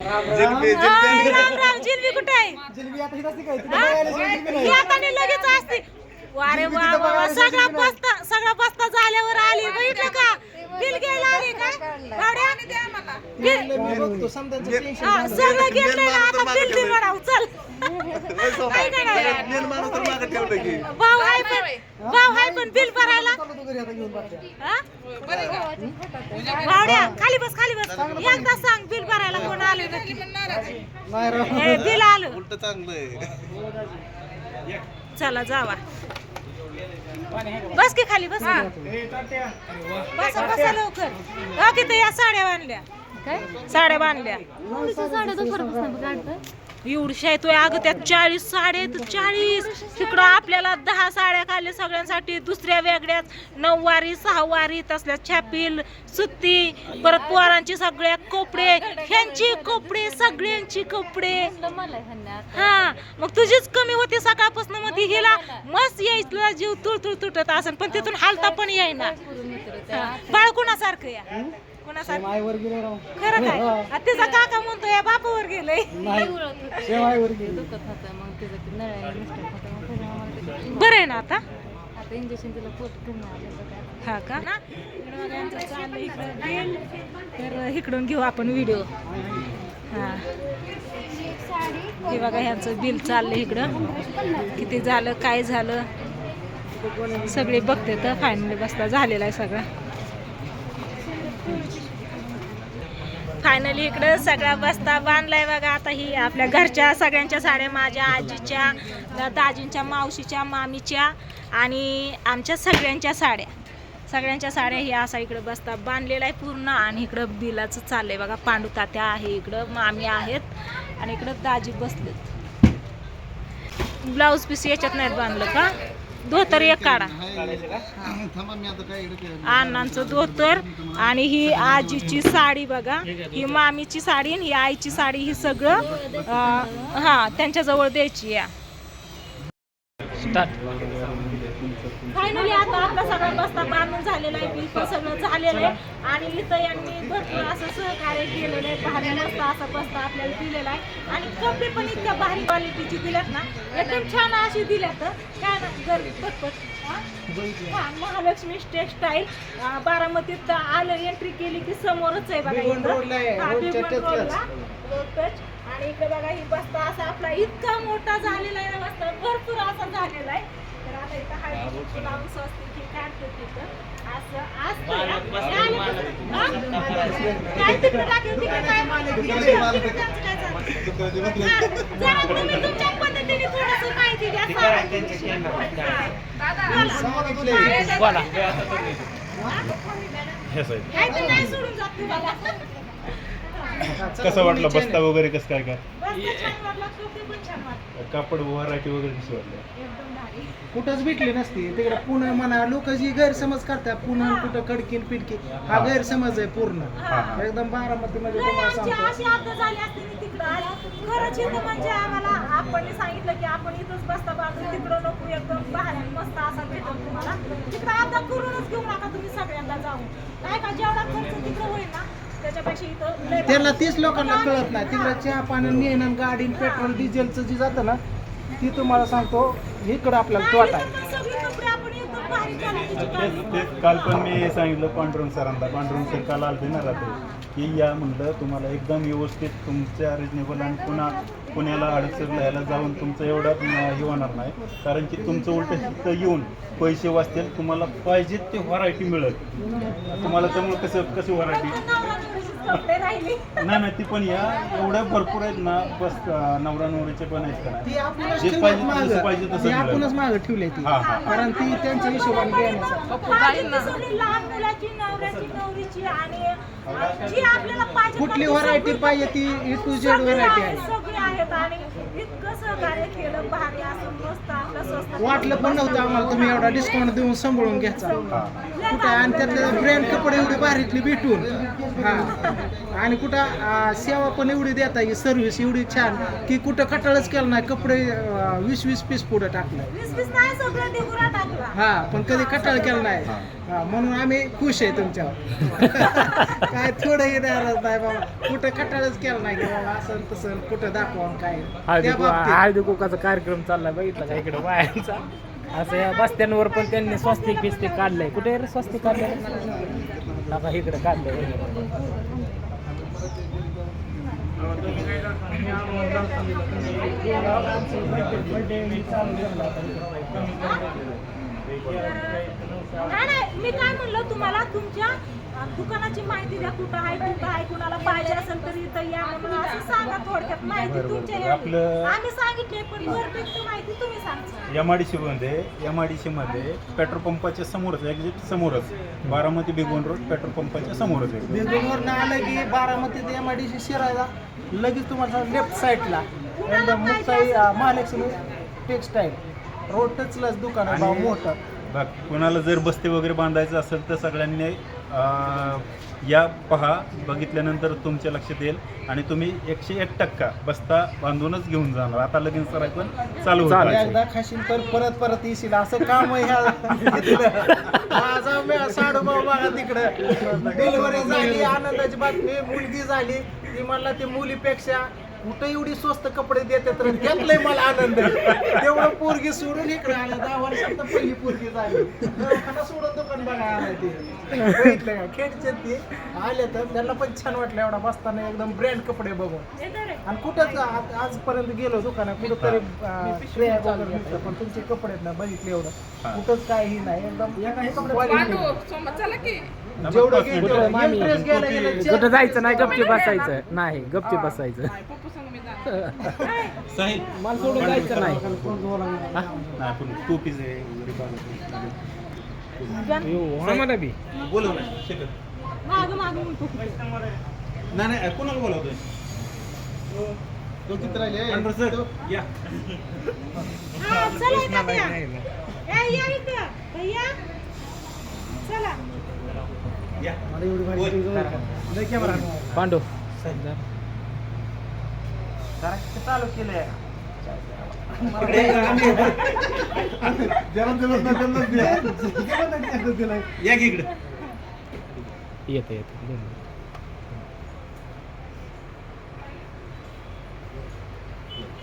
जिलबी जिलबी. राम राम जिलबी कुठे आहे? जिलबी आता लगेच असते. वारे वा वा वा, सगळा. बस्ता सगळा बस्ता झाल्यावर आली. बघितलं का? बिल घ्यायला आली काय? भावड्या? बिल- बघतो हा. सगळं तर आता बिल दे. म्हणावं, चल. काय करायला? मेन माणूस तर मागं ठेवलं की. भाऊ आहे पण भाऊ आहे पण बिल भरायला. चाललो तू घरी आता घेऊन बाटल्या. हा? भावड्या खाली बस खाली बस. एकदा सांग बिल भरायला कोण आले नक्की नाही. हे बिल आलं. उलट चांगलं आहे. चला जावा. बस की खाली बस बसा बसा लवकर. हो किती या साड्या बांधल्या. साड्या बांधल्या. एवढी येतोय अगं त्यात चाळीस साडे चाळीस. तिकडं आपल्याला दहा साड्या खाल्ल्या सगळ्यांसाठी दुसऱ्या वेगळ्याच नऊवारी सहावारी तसल्या छापील सुत्ती परत पोरांची सगळ्या कपडे ह्यांची कपडे सगळ्यांची कपडे. हा मग तुझीच कमी होती सकाळपासून मग ती हिला मस्त यायचं जीव तुळतुळ तुटत असेल पण तिथून हालता पण येईना. बाळकुणासारखं या? गेलो राव. खरं काय? आ, तिचा काका म्हणतो या बापावर गेलंय. नाही. शेमाईवर गेलो. बरं आहे ना आता? आता इंजेक्शन तिला पोट आलं हा का ना? इकडं बघा यांचं चाललंय इकडं. तर इकडून घेऊ आपण व्हिडिओ हा. हे बघा ह्यांचं बिल चाललंय इकडं. किती झालं काय झालं? सगळे बघते तर फायनली बसता झालेला आहे सगळं. फायनली इकडं सगळा बस्ता बांधलाय बघा. आता ही आपल्या घरच्या सगळ्यांच्या साड्या माझ्या आजीच्या दाजींच्या मावशीच्या मामीच्या आणि आमच्या सगळ्यांच्या साड्या. सगळ्यांच्या साड्या हे असा इकडं बस्ता बांधलेला आहे पूर्ण आणि इकडं बिलाचं चाललंय बघा. पांडू तात्या आहे इकडं मामी आहेत आणि इकडं दाजी बसलेत. ब्लाऊज पीस याच्यात नाहीत बांधलं का? धोतर एक काढा. थांबा मी आता काय अण्णांचं धोतर आणि ही आजीची साडी बघा. ही मामीची साडी आणि ही आईची साडी ही सगळं हा त्यांच्याजवळ द्यायची या. फायनली आता आपला सगळा बस्ता बांधून झालेला आहे बिल पण सगळं झालेलं आहे. आणि इथं यांनी भरपूर असं सहकार्य केलेलं आहे भारी मस्त असा बस्ता आपल्याला दिलेला आहे. आणि कपडे पण इतक्या भारी क्वालिटीचे दिल्यात ना. एकदम छान अशी दिल्यात. काय ना गरमी पटपट हा? महालक्ष्मी टेक्सटाईल बारामतीत आलं एंट्री केली की समोरच आहे बघा इथं. हा, रोड टच. आणि इकडे बघा ही बस्ता असा आपला इतका मोठा झालेला आहे ना बस्ता भरपूर असा झालेला आहे. तर आता इथं लावून काढतो तिथं. असं पद्धतीने थोडंसं माहिती द्या नाही सोडून जात तुम्हाला. कसं वाटलं? बस्ता वगैरे कसं काय काय? बस्ता छान वाटला, कपडे पण छान वाटले. कापड व्हरायटी वगैरे कशी वाटलं? एकदम भारी. कुठंच भेटली नसती. तिकडे पुणे म्हणा लोक जी गैरसमज करतात पुणे कुठं कडकीन पिडकी हा गैरसमज आहे पूर्ण. हा. एकदम बारामती मध्ये नाही, तुम्हाला अशी सांगतो झाली असती मी तिकडं. म्हणजे आम्हाला आपण सांगितलं की आपण इथंच बसता बाजू तिकडं नको एकदम बाहेर मस्त असा भेटल तुम्हाला. तिकडं आता करूनच घेऊ नका तुम्ही सगळ्यांना जाऊन. नाही का जेवढा खर्च तिकडं होईल ना त्याच्यापेक्षा इथं लय त्यांना तीच लोकांना कळत नाही. तिकडे चहा पाणी नेणं गाडी पेट्रोल डिझेलचं जे जातं ना ती तुम्हाला सांगतो इकडं आपल्याला तोटा आहे. पण सगळे कपडे आपण एकदम भारी quality चे तेच काढले. तेच. काल पण मी सांगितलं पांडुरंग सरांना. पांडुरंग सर काल आलते ना रात्री. की या म्हणलं तुम्हाला एकदम व्यवस्थित तुमच्या रिजनेबल आणि पुन्हा पुण्याला अडचण यायला जाऊन तुमचं एवढं हे होणार नाही. कारण की तुमचं उलट तिथं येऊन पैसे वाचतील तुम्हाला पाहिजे ते व्हरायटी मिळेल. तुम्हाला त्यामुळे कसं कशी व्हरायटी नाही नाही ती पण या. एवढ्या भरपूर आहेत ना बस नवरा नवरीचे पण आहेत का? जे पाहिजे. जसं पाहिजे तसं. आपणच मागं ठेवली ती. कारण ती त्यांच्या हिशोबाने लहान मुलाची नवऱ्याची नवरीची आणि आपल्याला पाहिजे कुठली व्हरायटी पाहिजे ती ए टू झेड व्हरायटी आहे, आहे? सगळी आहेत आणि इतकं सहकार्य केलं भारी असं मस्त आपलं स्वस्त वाटलं पण नव्हतं आम्हाला तुम्ही एवढा डिस्काउंट देऊन सांभाळून घ्यायचा. हा कुठं? आणि त्यातले ब्रँड कपडे एवढे भारीतले भेटून. हा. आणि कुठं सेवा पण एवढी देता ही सर्व्हिस एवढी छान की कुठं कटाळच केलं नाही कपडे वीस वीस पीस पुढे टाकलं. हा पण कधी कटाळ केलं नाही. हा, म्हणून आम्ही खुश आहे तुमच्यावर. काय थोडंही नाराज नाही बाबा. कुठं कटाळच केलं नाही की बाबा असं तसं कुठं दाखवा काय. हळदी त्या कु- बाबतीत. हळदी कुकाचा कार्यक्रम चाललाय बघितला का इकडे बायांचा? असं या बस्त्यांवर पण त्यांनी स्वस्तिक बिस्तिक काढलंय. कुठे रे स्वस्तिक काढलंय? आता इकडे काढलंय. नाही मी काय म्हणलं तुम्हाला तुमच्या दुकानाची माहिती द्या कुठं आहे कुठं आहे कुणाला पाहिजे असेल तर इथं या म्हणून असं सांगा थोडक्यात. माहिती तुमच्या. आपलं- आम्ही सांगितले पण परफेक्ट माहिती तुम्ही सांगा. एम आय डी सीमध्ये एम आय डी सीमध्ये पेट्रोल पंपाच्या समोरच एक्झिट समोरच बारामती बिगवण रोड पेट्रोल पंपाच्या समोरच आहे. बेंगलोरवरनं आलं की बारामती ते एम आय डी सी शिरायला लगेच तुम्हाला लेफ्ट साईडला एकदम मुक्ताई अं, महालक्ष्मी टेक्सटाईल. रोड टचलाच दुकान आहे भाऊ आणि- मोठं. बघ कोणाला जर बस्ते वगैरे बांधायचं असेल तर सगळ्यांनी या पहा बघितल्यानंतर तुमच्या लक्षात येईल. आणि तुम्ही एकशे एक टक्का बस्ता बांधूनच घेऊन जाणार. आता लगीन सराय पण चालू. एकदा खाशील तर परत परत येशील. असं काम आहे ह्या बघा तिकडं. डिलिव्हरी झाली आनंदाची बातमी. मुलगी झाली. ती म्हणला ते मुलीपेक्षा कुठं एवढी स्वस्त कपडे देतात तर त्यातलंय मला आनंद. तेवढं पोरगी सोडून इकडे आलं. दहा वर्षात तर पहिली पोरगी झाली. दवाखाना सोडून दुकान बघा आलं ते? बघितलं का? खेळचे ते. आले तर त्यांना पण छान वाटलं एवढा बसताना एकदम ब्रँड कपडे बघून. आणि कुठंच आज- आजपर्यंत गेलो दुकानात कुठं तरी ट्रॅक वगैरे मिळतं, पण तुमचे कपडे आहेत ना बघितले एवढं. कुठंच काही नाही. एकदम quality. जेवढं मिनिटं. मामी, घ्यायला गेलं, कुठं जायचं? नाही गपची बसायचं. नाही गपची बसायचं. साहिल मला सोडून जायचं नाही. नाही पण टोपीच आहे यो, आम्हाला बी. बोलव ना शेखर. माग माग. म्हणतो नाही नाही कोणाला बोलवतोय? तो किती राहिले? अंडर सर या. हा, चला इथं या. ए, या इथं. भैया. चला. या मला एवढी भारी बोल. तुझं ओळख. लय camera आहे. पांडू. जरा. चालू केलंय? येते येते.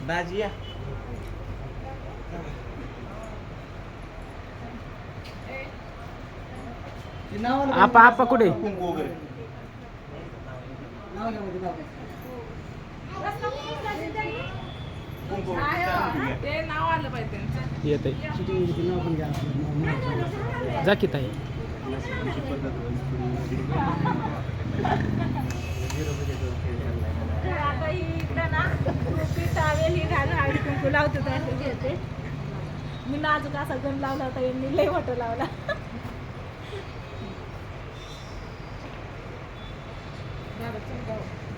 दाजी या ती नावाला आपा आपा कुठे कुंकू वगैरे नाव घ्या मध्ये, नाव घ्या. कुंकू वगैरे. येते चिठ्ठीवरती नाव पण घ्या. नाव- नाव. जा की ताई तर आता ही इकडं ना टोपी टावेल ही घालून हळदी कुंकू लावते तर घेते मी नाजूक असा गण लावला होता यांनी लय मोठं लावला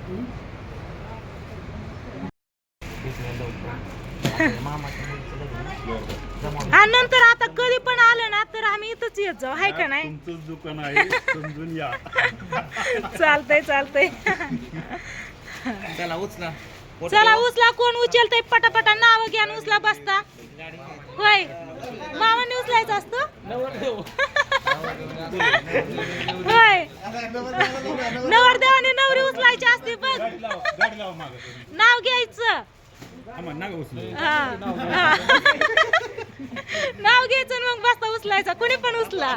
आणि नंतर आता कधी पण आलं ना तर आम्ही इथंच येत जाऊ. हाय का नाही? तुमचंच दुकान आहे समजून या. चालतंय चालतंय. चला उचला. चला उचला. कोण उचलतय? पटापटा नाव घ्या उचला बसता. होय. मामाने उचलायचं असतं? होय. नवरदेवाने नवरी उचलायची असते बघ. नाव घ्यायचं. हा, नाव घ्यायचं आणि मग बसता उचलायचा. कोणी पण उचला.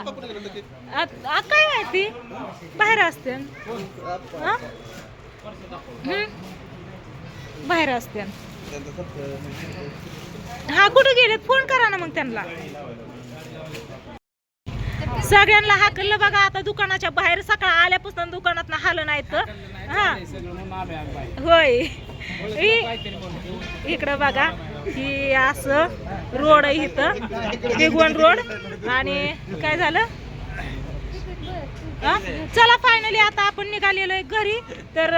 आ- काय माहिती बाहेर असते. हा? हम्म? बाहेर असते. हा कुठे गेलेत? फोन करा ना मग त्यांना. सगळ्यांना हाकललं बघा आता दुकानाच्या बाहेर सकाळ आल्यापासून दुकानात हाल नाही तर हा होय इकडं बघा ही असं रोड आहे इथं. बेगवण रोड. आणि काय झालं? चला फायनली आता आपण निघालेलो आहे घरी. तर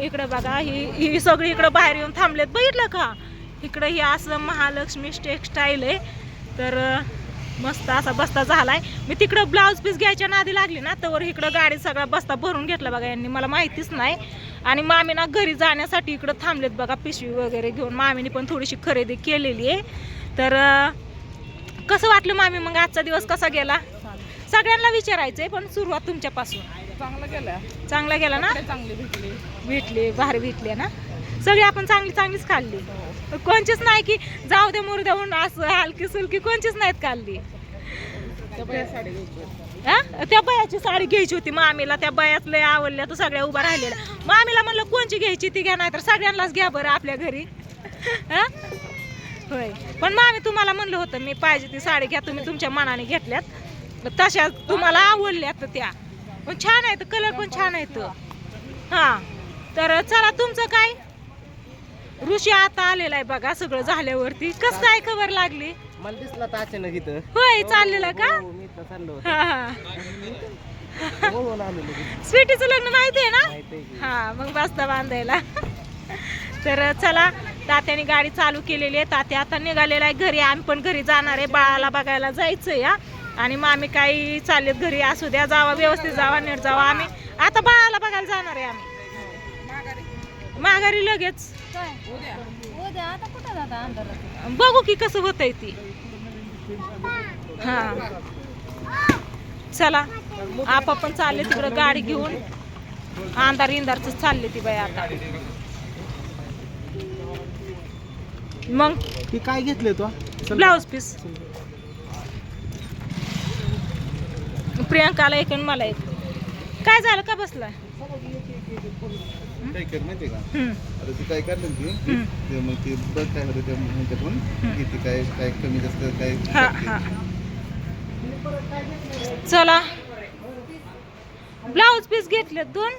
इकडं बघा ही ही सगळी इकडं बाहेर येऊन थांबलेत. बघितलं का? इकडं ही असं महालक्ष्मी टेक्सटाईल आहे. तर मस्त असा बस्ता झालाय. मी तिकडं ब्लाऊज पीस घ्यायच्या नादी लागली ना तर इकडं गाडी सगळा बस्ता भरून घेतला बघा यांनी. मला माहितीच नाही. आणि मामी ना घरी जाण्यासाठी इकडं थांबलेत बघा पिशवी वगैरे घेऊन. मामीने पण थोडीशी खरेदी केलेली आहे. तर कसं वाटलं मामी मग आजचा दिवस कसा गेला? सगळ्यांना विचारायचंय पण सुरुवात तुमच्यापासून. चांगलं गेलं. चांगला गेला ना? चांगली भेटली. भेटले भारी भेटले ना? सगळी आपण चांगली चांगलीच खाल्ली. कोणचीच नाही की जाऊ दे मुरद्याहून असं हलकी सुलकी कोणचीच नाहीत काढली साडी त्या बयाची साडी घ्यायची होती मामीला त्या बयाच लय आवडल्या तर सगळ्या उभा राहिलेल्या. मामीला म्हणलं कोणची घ्यायची ती घ्या नाही तर सगळ्यांनाच घ्या बरं आपल्या घरी. होय. पण मामी तुम्हाला म्हणलं होतं मी पाहिजे ती साडी घ्या तुम्ही तुमच्या मनाने घेतल्यात. तशा तुम्हाला आवडल्यात त्या. पण छान आहेत कलर पण छान आहेत. हा. तर चला तुमचं काय? ऋषी आता आलेला आहे बघा सगळं झाल्यावरती. कसं काय खबर लागली? मला दिसला तर अचानक इथं. होय चाललेलं का? हो, मी चाललो हा हा. म्हणून आलो लगेच. स्वीटीचं लग्न माहिती आहे ना? माहिती आहे की. हा मग बसता बांधायला. तर चला तात्याने गाडी चालू केलेली आहे. तात्या आता निघालेला आहे घरी. आम्ही पण घरी जाणार आहे. बाळाला बघायला जायचं या आणि मामी काही चाललेत घरी असू द्या. जावा व्यवस्थित जावा नीट जावा. आम्ही आता बाळाला बघायला जाणार आहे आम्ही. माघारी लगेच. उद्या. आता कुठं जाता अंधारात? बघू की कसं होतंय ती. हा. चला. आपा पण चालले तिकडं गाडी घेऊन. अंधार इंधारच चालले ती बाई आता. मग? ती काय घेतले तो? Blouse piece. प्रियांकाला एक आणि मला एक. काय झालं? का बसलाय? काय कर माहिती का? आता ती काय करलं ती मग ती बघ काय होतं त्या ह्याच्यातून किती काय काय कमी जास्त काय हा हा. चला. ब्लाऊज पीस घेतले दोन.